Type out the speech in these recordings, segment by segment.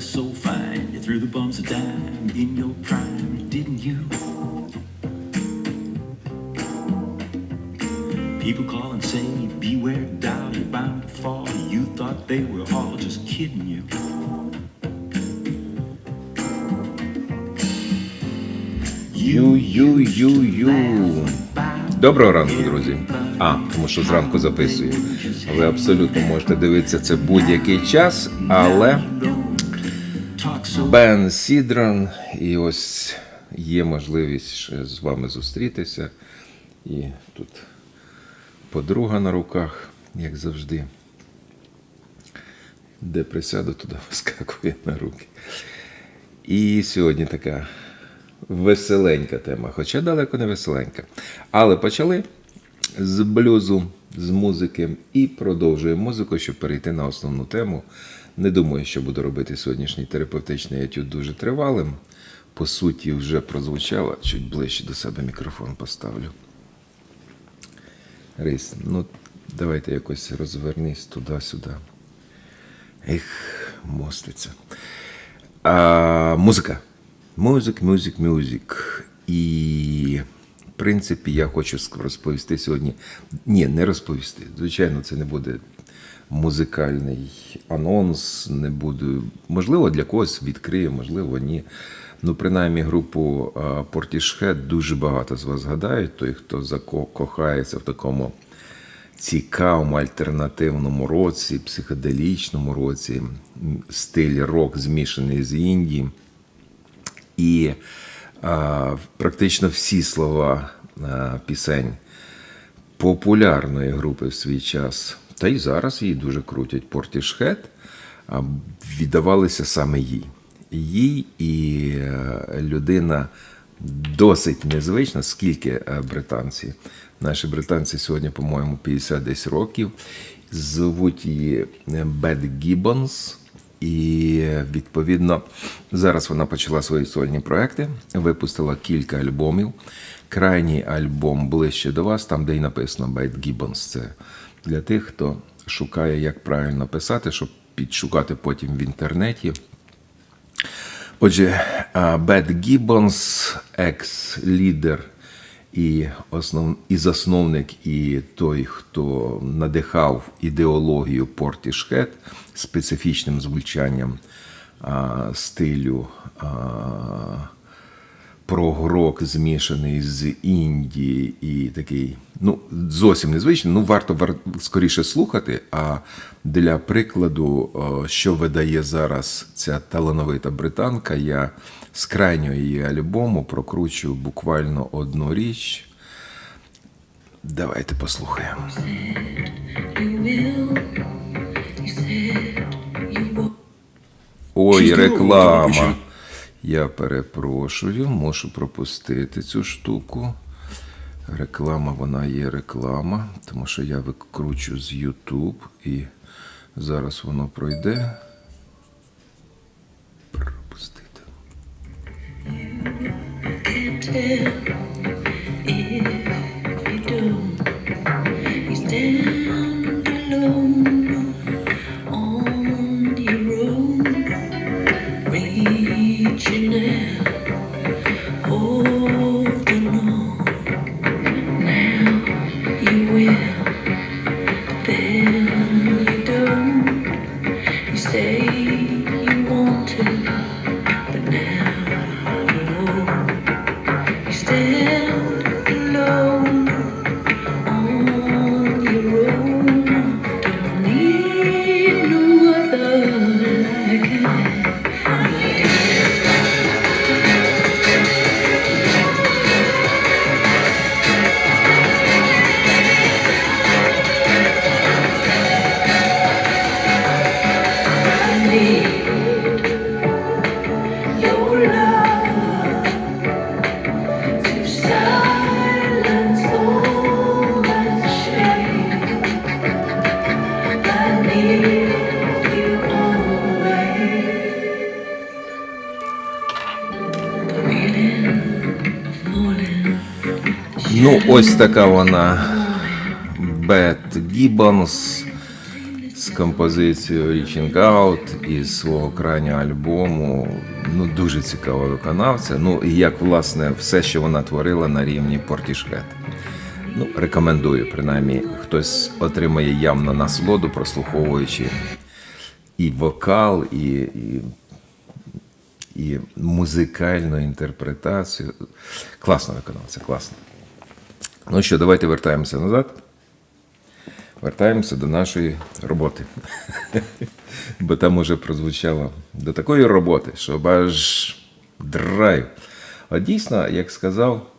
dress so fine, you threw the bums a dime in your prime, didn't you? People call and say, beware, doll, you're bound to fall. You thought they were all just kidding you. Ю-ю-ю-ю. Доброго ранку, друзі. А, тому що зранку записую. Ви абсолютно можете дивитися це будь-який час, але Бен Сідран, і ось є можливість з вами зустрітися. І тут подруга на руках, як завжди. Де присяду, туди вискакує на руки. І сьогодні така веселенька тема, хоча далеко не веселенька. Але почали з блюзу, з музики і продовжуємо музику, щоб перейти на основну тему. Не думаю, що буду робити сьогоднішній терапевтичний етюд дуже тривалим. По суті, вже прозвучало, чуть ближче до себе мікрофон поставлю. Рис, ну давайте якось розвернись туди-сюди. Ех, моститься. А, музика. Музик, музик, музик. І, в принципі, я хочу розповісти сьогодні. Ні, не розповісти. Звичайно, це не буде музикальний анонс, не буду. Можливо, для когось відкрию, можливо, ні. Ну, принаймні, групу Portishead дуже багато з вас згадають. Той, хто закохається в такому цікавому альтернативному році, психоделічному році, стиль рок змішаний з інді. І а, практично всі слова а, пісень популярної групи в свій час, та й зараз її дуже крутять а, віддавалися саме їй. Їй і е, людина досить незвична, скільки е, британці. Наші британці сьогодні, по-моєму, 50 десь років. Звуть її Бет Гіббонс. І е, відповідно зараз вона почала свої сольні проекти, випустила кілька альбомів. Крайній альбом ближче до вас, там де й написано Бет Гіббонс. Це для тих, хто шукає, як правильно писати, щоб підшукати потім в інтернеті. Отже, Бет Гіббонс, екс-лідер і, основ... і засновник, і той, хто надихав ідеологію Portishead специфічним звучанням а, стилю а, прогрок, змішаний з Індії і такий, ну, зовсім незвичний. Ну, варто вар... скоріше слухати. А для прикладу, що видає зараз ця талановита британка, я з крайнього її альбому прокручую буквально одну річ. Давайте послухаємо. Ой, реклама. Я перепрошую, можу пропустити цю штуку. Реклама, вона є реклама, тому що я викручу з YouTube і зараз воно пройде. Пропустити. You Ну, ось така вона Бет Гіббонс. з композицією Reaching Out із свого крайнього альбому. Ну, дуже цікава виконавця. Ну, і як, власне, все, що вона творила на рівні Портішхет. Ну, рекомендую, принаймні, хтось отримає явно насолоду, прослуховуючи і вокал, і, і, і музикальну інтерпретацію. Класно виконавця, класно. Ну що, давайте вертаємося назад. Вертаємося до нашої роботи. Бо там уже прозвучало до такої роботи, що аж драйв. От дійсно, як сказав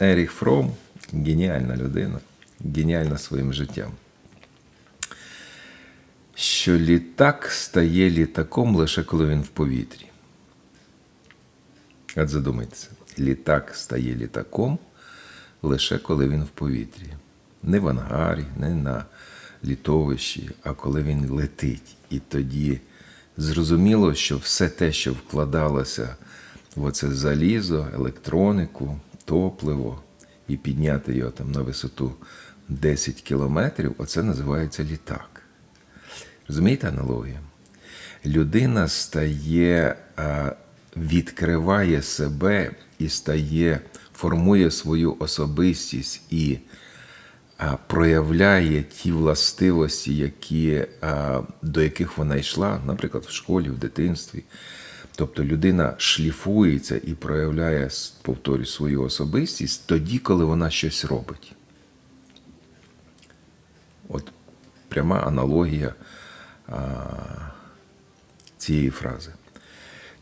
Еріх Фром, геніальна людина, геніальна своїм життям. Що літак стає літаком лише коли він в повітрі. От задумайтеся, літак стає літаком лише коли він в повітрі. Не в ангарі, не на літовищі, а коли він летить. І тоді зрозуміло, що все те, що вкладалося в оце залізо, електронику, топливо, і підняти його там на висоту 10 кілометрів, оце називається літак. Розумієте аналогію? Людина стає, відкриває себе і стає, формує свою особистість і а, проявляє ті властивості, які, а, до яких вона йшла, наприклад, в школі, в дитинстві. Тобто людина шліфується і проявляє, повторюю, свою особистість тоді, коли вона щось робить. От пряма аналогія а, цієї фрази.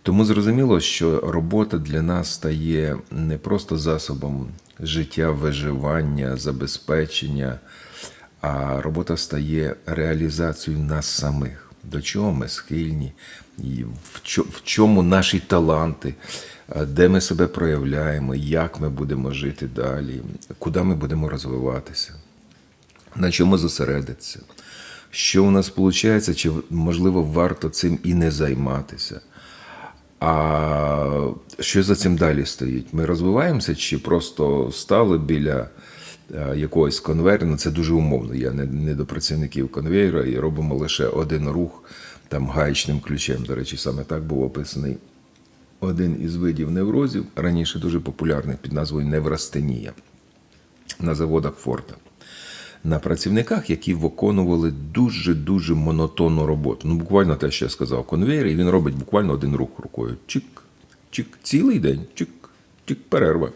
Тому зрозуміло, що робота для нас стає не просто засобом життя, виживання, забезпечення, а робота стає реалізацією нас самих. До чого ми схильні, і в чому наші таланти, де ми себе проявляємо, як ми будемо жити далі, куди ми будемо розвиватися на чому зосередитися, що у нас виходить, чи можливо варто цим і не займатися. А що за цим далі стоїть? Ми розвиваємося чи просто стали біля е, якогось конвейера? Ну, це дуже умовно. Я не, не до працівників конвейера і робимо лише один рух там гаєчним ключем. До речі, саме так був описаний один із видів неврозів, раніше дуже популярний під назвою неврастенія на заводах Форта. На працівниках, які виконували дуже-дуже монотонну роботу. Ну, буквально те, що я сказав, конвейер, і він робить буквально один рух рукою. Чик, чик, цілий день, чик, чик, перерва.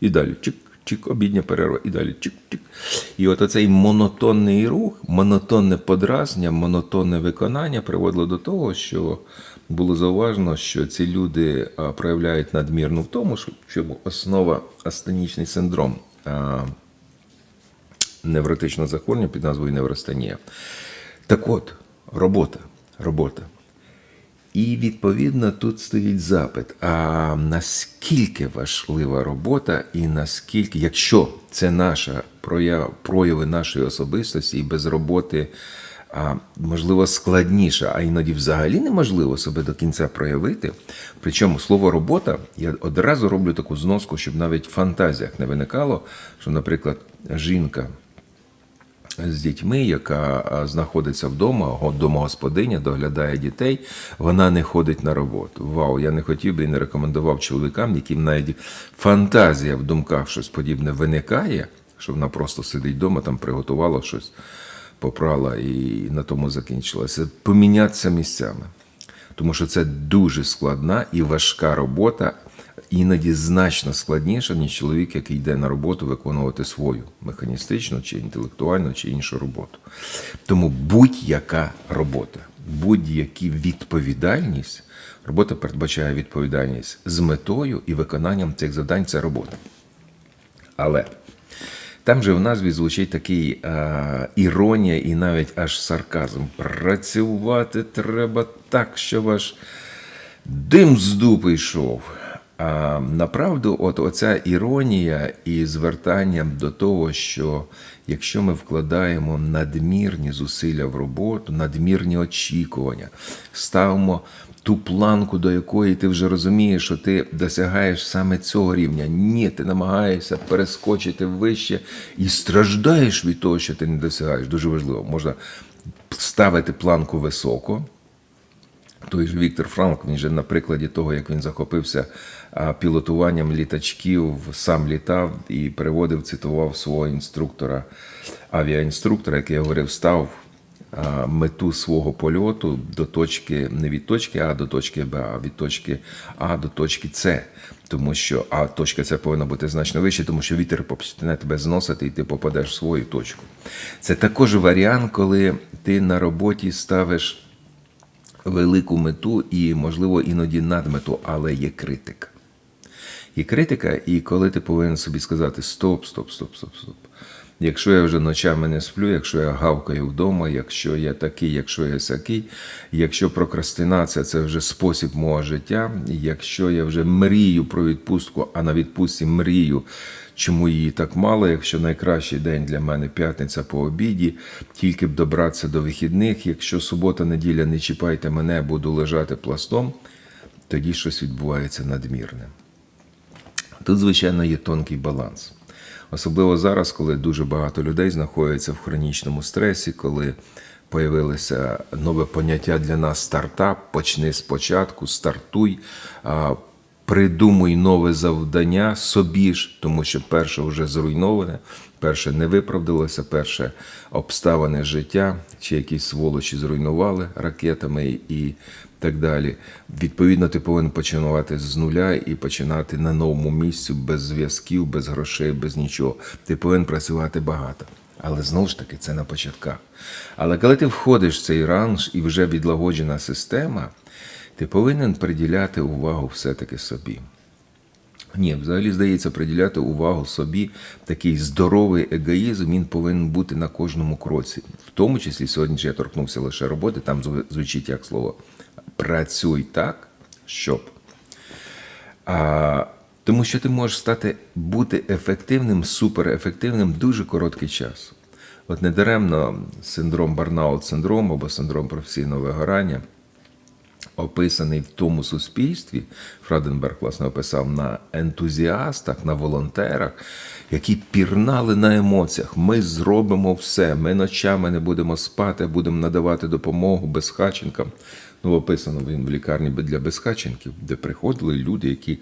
І далі чик, чик, обідня перерва, і далі чик, чик. І от оцей монотонний рух, монотонне подразнення, монотонне виконання приводило до того, що було зауважено, що ці люди проявляють надмірну втому, що- що основа астенічний синдром. А, невротичного захворювання під назвою невростенія. Так от, робота, робота. І відповідно тут стоїть запит: а наскільки важлива робота, і наскільки, якщо це наша прояв, прояви нашої особистості, і без роботи а, можливо складніше, а іноді взагалі неможливо себе до кінця проявити. Причому слово робота я одразу роблю таку зноску, щоб навіть в фантазіях не виникало, що, наприклад, жінка з дітьми, яка знаходиться вдома, го- домогосподиня, доглядає дітей, вона не ходить на роботу. Вау, я не хотів би і не рекомендував чоловікам, яким навіть фантазія в думках щось подібне виникає, що вона просто сидить вдома, там приготувала щось, попрала і на тому закінчилося. Помінятися місцями. Тому що це дуже складна і важка робота, іноді значно складніша, ніж чоловік, який йде на роботу виконувати свою механістичну чи інтелектуальну чи іншу роботу. Тому будь-яка робота, будь-яка відповідальність, робота передбачає відповідальність з метою і виконанням цих завдань це робота. Але там же в назві звучить такий а, іронія і навіть аж сарказм. Працювати треба так, щоб аж дим з дупи йшов. А направду, от оця іронія і звертання до того, що якщо ми вкладаємо надмірні зусилля в роботу, надмірні очікування, ставимо ту планку, до якої ти вже розумієш, що ти досягаєш саме цього рівня. Ні, ти намагаєшся перескочити вище і страждаєш від того, що ти не досягаєш. Дуже важливо. Можна ставити планку високо. Той же Віктор Франк, він же на прикладі того, як він захопився пілотуванням літачків, сам літав і переводив, цитував свого інструктора, авіаінструктора, який говорив, став мету свого польоту до точки, не від точки А до точки Б, а від точки А до точки С. Тому що А точка С повинна бути значно вище, тому що вітер почне тебе зносити і ти попадеш в свою точку. Це також варіант, коли ти на роботі ставиш велику мету і, можливо, іноді надмету, але є критика. Є критика, і коли ти повинен собі сказати стоп, стоп, стоп, стоп, стоп. Якщо я вже ночами не сплю, якщо я гавкаю вдома, якщо я такий, якщо я сякий, якщо прокрастинація це вже спосіб мого життя, якщо я вже мрію про відпустку, а на відпустці мрію, чому її так мало, якщо найкращий день для мене п'ятниця по обіді, тільки б добратися до вихідних, якщо субота, неділя не чіпайте мене, буду лежати пластом, тоді щось відбувається надмірне. Тут, звичайно, є тонкий баланс. Особливо зараз, коли дуже багато людей знаходяться в хронічному стресі, коли появилося нове поняття для нас стартап, почни спочатку, стартуй, придумуй нове завдання собі ж, тому що перше вже зруйноване, перше не виправдалося, перше обставини життя, чи якісь сволочі зруйнували ракетами і так далі. Відповідно, ти повинен починати з нуля і починати на новому місці без зв'язків, без грошей, без нічого. Ти повинен працювати багато. Але знову ж таки, це на початках. Але коли ти входиш в цей ранж і вже відлагоджена система, ти повинен приділяти увагу все-таки собі. Ні, взагалі здається, приділяти увагу собі. Такий здоровий егоїзм він повинен бути на кожному кроці. В тому числі сьогодні ж я торкнувся лише роботи, там звучить як слово працюй так, щоб. А, тому що ти можеш стати бути ефективним, суперефективним дуже короткий час. От недаремно синдром барнаут синдром або синдром професійного вигорання описаний в тому суспільстві, Фраденберг, власне, описав на ентузіастах, на волонтерах, які пірнали на емоціях. Ми зробимо все, ми ночами не будемо спати, будемо надавати допомогу безхаченкам. Ну, описано він в лікарні для безхаченків, де приходили люди, які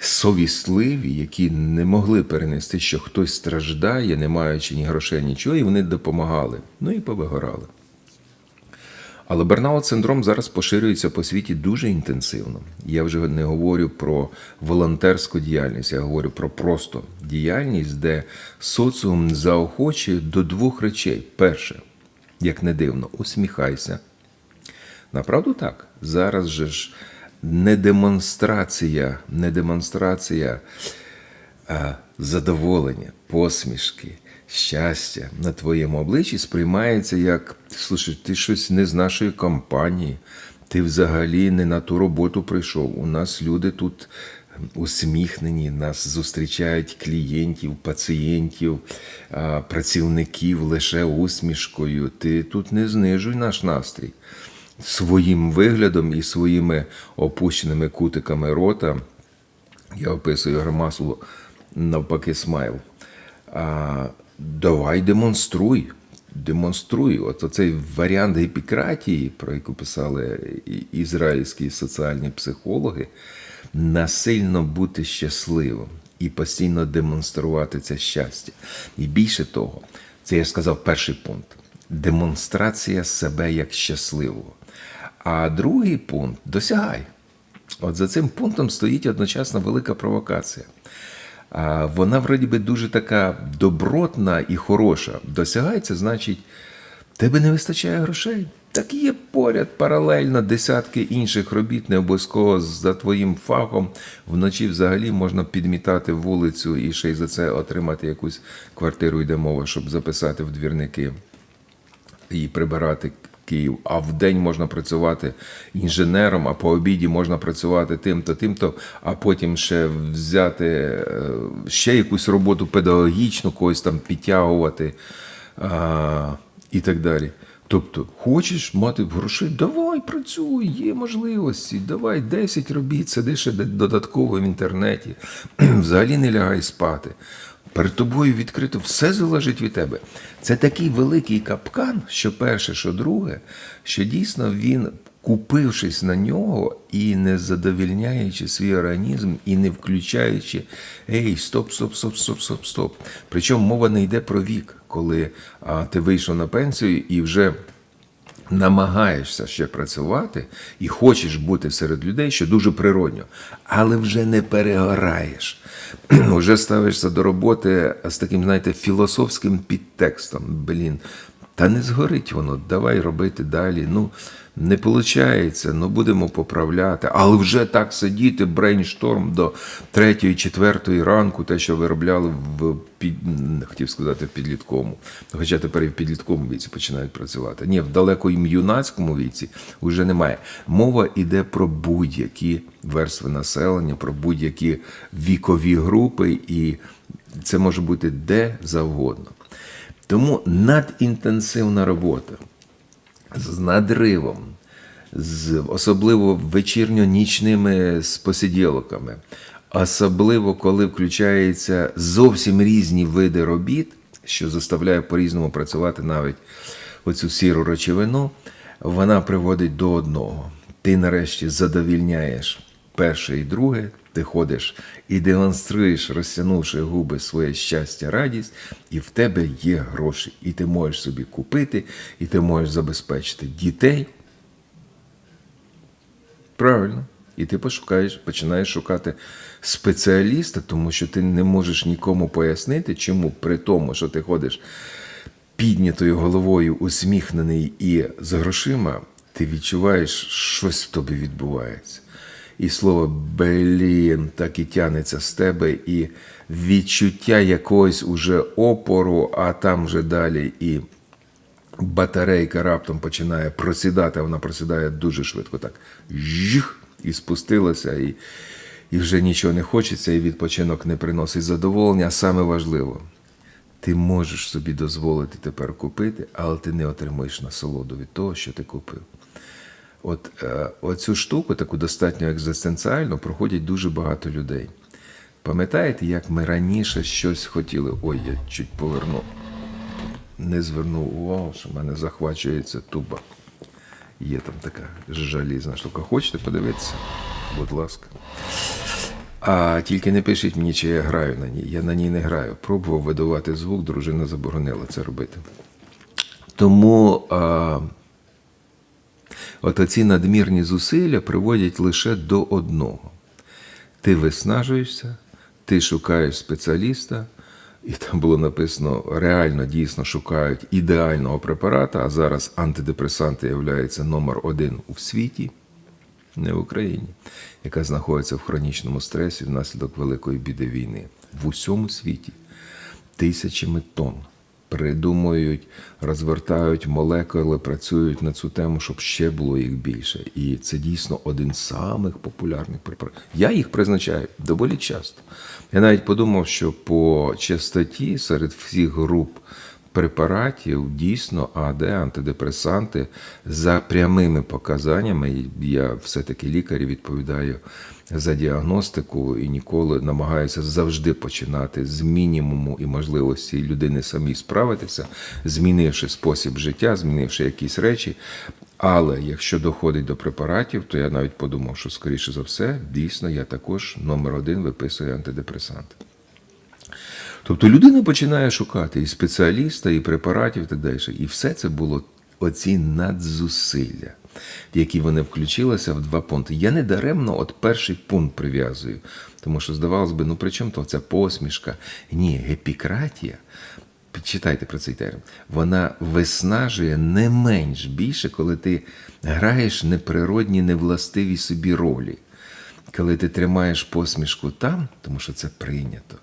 совісливі, які не могли перенести, що хтось страждає, не маючи ні грошей, нічого, і вони допомагали. Ну і повигорали. Але бернаут синдром зараз поширюється по світі дуже інтенсивно. Я вже не говорю про волонтерську діяльність, я говорю про просто діяльність, де соціум заохочує до двох речей. Перше, як не дивно, усміхайся. Направду так. Зараз же ж не демонстрація, не демонстрація а задоволення, посмішки, щастя на твоєму обличчі сприймається як слушай, ти щось не з нашої компанії, ти взагалі не на ту роботу прийшов. У нас люди тут усміхнені, нас зустрічають клієнтів, пацієнтів, працівників лише усмішкою. Ти тут не знижуй наш настрій. Своїм виглядом і своїми опущеними кутиками рота я описую гримасу навпаки смайл. Давай демонструй. Демонструй. От оцей варіант гіпікратії, про яку писали ізраїльські соціальні психологи, насильно бути щасливим і постійно демонструвати це щастя. І більше того, це я сказав перший пункт демонстрація себе як щасливого. А другий пункт досягай. От за цим пунктом стоїть одночасно велика провокація. Вона, вроді би, дуже така добротна і хороша. Досягай, це значить, тебе не вистачає грошей. Так є поряд паралельно десятки інших робіт, не обов'язково за твоїм фахом. Вночі взагалі можна підмітати вулицю і ще й за це отримати якусь квартиру, йде мова, щоб записати в двірники і прибирати Київ. А в день можна працювати інженером, а по обіді можна працювати тим-то, тим-то, а потім ще взяти е, ще якусь роботу педагогічну, когось там підтягувати а, і так далі. Тобто, хочеш мати грошей, давай працюй, є можливості, давай 10 робіт, сиди ще додатково в інтернеті, взагалі не лягай спати. Перед тобою відкрито все залежить від тебе. Це такий великий капкан, що перше, що друге, що дійсно він, купившись на нього і не задовільняючи свій організм, і не включаючи ей, стоп, стоп, стоп, стоп, стоп, стоп. Причому мова не йде про вік, коли а, ти вийшов на пенсію і вже намагаєшся ще працювати і хочеш бути серед людей, що дуже природньо, але вже не перегораєш. Вже ставишся до роботи з таким, знаєте, філософським підтекстом. Блін, та не згорить воно, давай робити далі. Ну, не виходить, ну будемо поправляти. Але вже так сидіти, брейншторм до третьої, четвертої ранку, те, що виробляли в під, хотів сказати, в підлітковому. Хоча тепер і в підлітковому віці починають працювати. Ні, в далекому юнацькому віці вже немає. Мова йде про будь-які верстви населення, про будь-які вікові групи, і це може бути де завгодно. Тому надінтенсивна робота з надривом, з особливо вечірньо-нічними посиділоками, особливо коли включаються зовсім різні види робіт, що заставляє по-різному працювати навіть оцю сіру речовину, вона приводить до одного. Ти нарешті задовільняєш перше і друге, ти ходиш і демонструєш, розтягнувши губи своє щастя, радість, і в тебе є гроші. І ти можеш собі купити, і ти можеш забезпечити дітей. Правильно. І ти пошукаєш, починаєш шукати спеціаліста, тому що ти не можеш нікому пояснити, чому при тому, що ти ходиш піднятою головою, усміхнений і з грошима, ти відчуваєш, щось в тобі відбувається. І слово блін так і тянеться з тебе, і відчуття якогось уже опору, а там вже далі і батарейка раптом починає просідати, вона просідає дуже швидко, так жих, і спустилася, і, і вже нічого не хочеться, і відпочинок не приносить задоволення. А саме важливо, ти можеш собі дозволити тепер купити, але ти не отримуєш насолоду від того, що ти купив. От е, оцю штуку, таку достатньо екзистенціальну, проходять дуже багато людей. Пам'ятаєте, як ми раніше щось хотіли? Ой, я чуть поверну. Не звернув увагу, що в мене захвачується туба. Є там така жалізна штука. Хочете подивитися? Будь ласка. А тільки не пишіть мені, чи я граю на ній. Я на ній не граю. Пробував видавати звук, дружина заборонила це робити. Тому а, от оці надмірні зусилля приводять лише до одного. Ти виснажуєшся, ти шукаєш спеціаліста, і там було написано: реально дійсно шукають ідеального препарата, а зараз антидепресанти являються номер один у світі, не в Україні, яка знаходиться в хронічному стресі внаслідок великої біди війни в усьому світі тисячами тонн. Придумують, розвертають молекули, працюють на цю тему, щоб ще було їх більше. І це дійсно один з самих популярних препаратів. Я їх призначаю доволі часто. Я навіть подумав, що по частоті серед всіх груп препаратів дійсно АД, антидепресанти за прямими показаннями. Я все-таки лікар і відповідаю за діагностику і ніколи намагаюся завжди починати з мінімуму і можливості людини самі справитися, змінивши спосіб життя, змінивши якісь речі. Але якщо доходить до препаратів, то я навіть подумав, що скоріше за все, дійсно, я також номер один виписую антидепресанти. Тобто людина починає шукати і спеціаліста, і препаратів, і так далі. І все це було оці надзусилля, в які вони включилися в два пункти. Я не даремно от перший пункт прив'язую, тому що здавалось би, ну при чому то ця посмішка? Ні, гепікратія. Читайте про цей термін. Вона виснажує не менш більше, коли ти граєш неприродні, невластиві собі ролі коли ти тримаєш посмішку там, тому що це прийнято,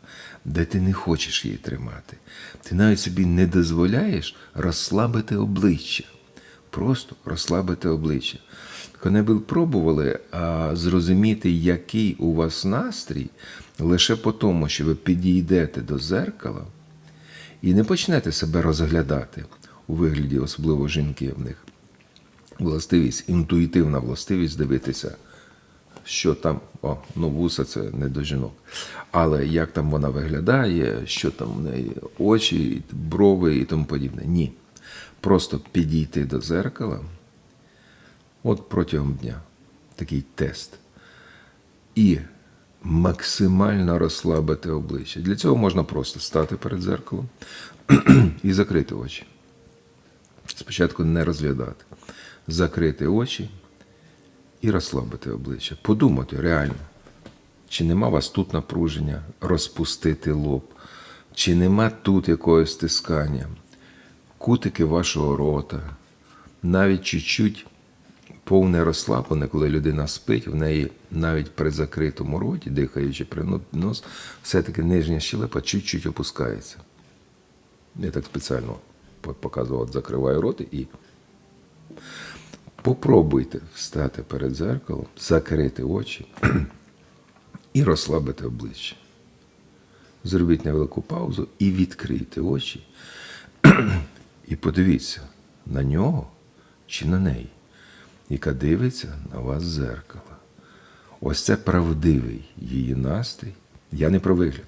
де ти не хочеш її тримати, ти навіть собі не дозволяєш розслабити обличчя. Просто розслабити обличчя. Коли-небудь пробували а, зрозуміти, який у вас настрій, лише по тому, що ви підійдете до зеркала і не почнете себе розглядати. у вигляді, особливо жінки в них. Властивість, інтуїтивна властивість дивитися, що там, о, ну вуса це не до жінок. Але як там вона виглядає, що там в неї очі, брови і тому подібне. Ні. Просто підійти до зеркала, от протягом дня, такий тест. І максимально розслабити обличчя. Для цього можна просто стати перед зеркалом і закрити очі. Спочатку не розглядати. Закрити очі і розслабити обличчя. Подумати реально, чи нема вас тут напруження, розпустити лоб, чи нема тут якогось стискання, кутики вашого рота, навіть чуть-чуть повне розслаблення, коли людина спить, в неї навіть при закритому роті, дихаючи при нос, все-таки нижня щелепа чуть-чуть опускається. Я так спеціально показував, закриваю рот і попробуйте встати перед зеркалом, закрити очі і розслабити обличчя. Зробіть невелику паузу і відкрийте очі. І подивіться на нього чи на неї, яка дивиться на вас з зеркала. Ось це правдивий її настрій. Я не про вигляд.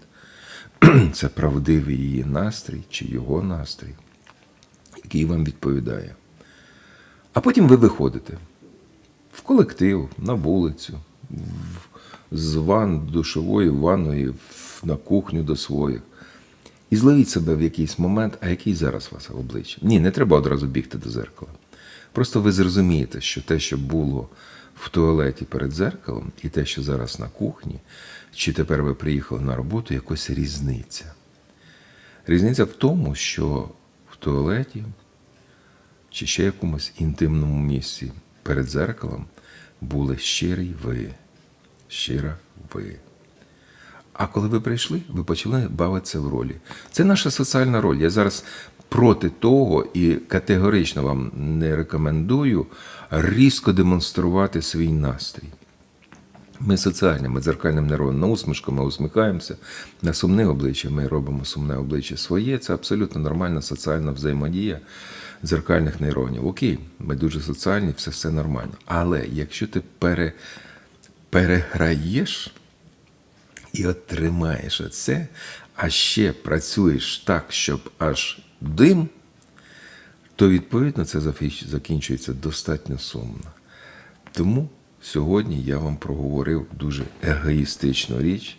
Це правдивий її настрій чи його настрій, який вам відповідає. А потім ви виходите в колектив, на вулицю, з ван душової ванної на кухню до своїх. І зловіть себе в якийсь момент, а який зараз вас обличчя. Ні, не треба одразу бігти до зеркала. Просто ви зрозумієте, що те, що було в туалеті перед зеркалом, і те, що зараз на кухні, чи тепер ви приїхали на роботу, якось різниця. Різниця в тому, що в туалеті чи ще якомусь інтимному місці перед зеркалом були щирий ви, щира ви. А коли ви прийшли, ви почали бавитися в ролі. Це наша соціальна роль. Я зараз проти того і категорично вам не рекомендую різко демонструвати свій настрій. Ми соціальні, ми дзеркальним нейроном. На усмішку ми усміхаємося, на сумне обличчя ми робимо сумне обличчя своє. Це абсолютно нормальна соціальна взаємодія дзеркальних нейронів. Окей, ми дуже соціальні, все, все нормально. Але якщо ти пере, переграєш і отримаєш оце, а ще працюєш так, щоб аж дим, то відповідно це закінчується достатньо сумно. Тому сьогодні я вам проговорив дуже егоїстичну річ,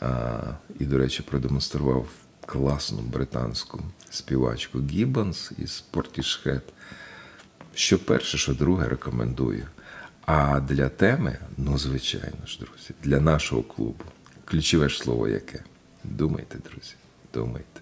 а, і, до речі, продемонстрував класну британську співачку Гіббонс із Portishead. Що перше, що друге рекомендую. А для теми, ну, звичайно ж, друзі, для нашого клубу. Ключове ж слово яке? Думайте, друзі, думайте.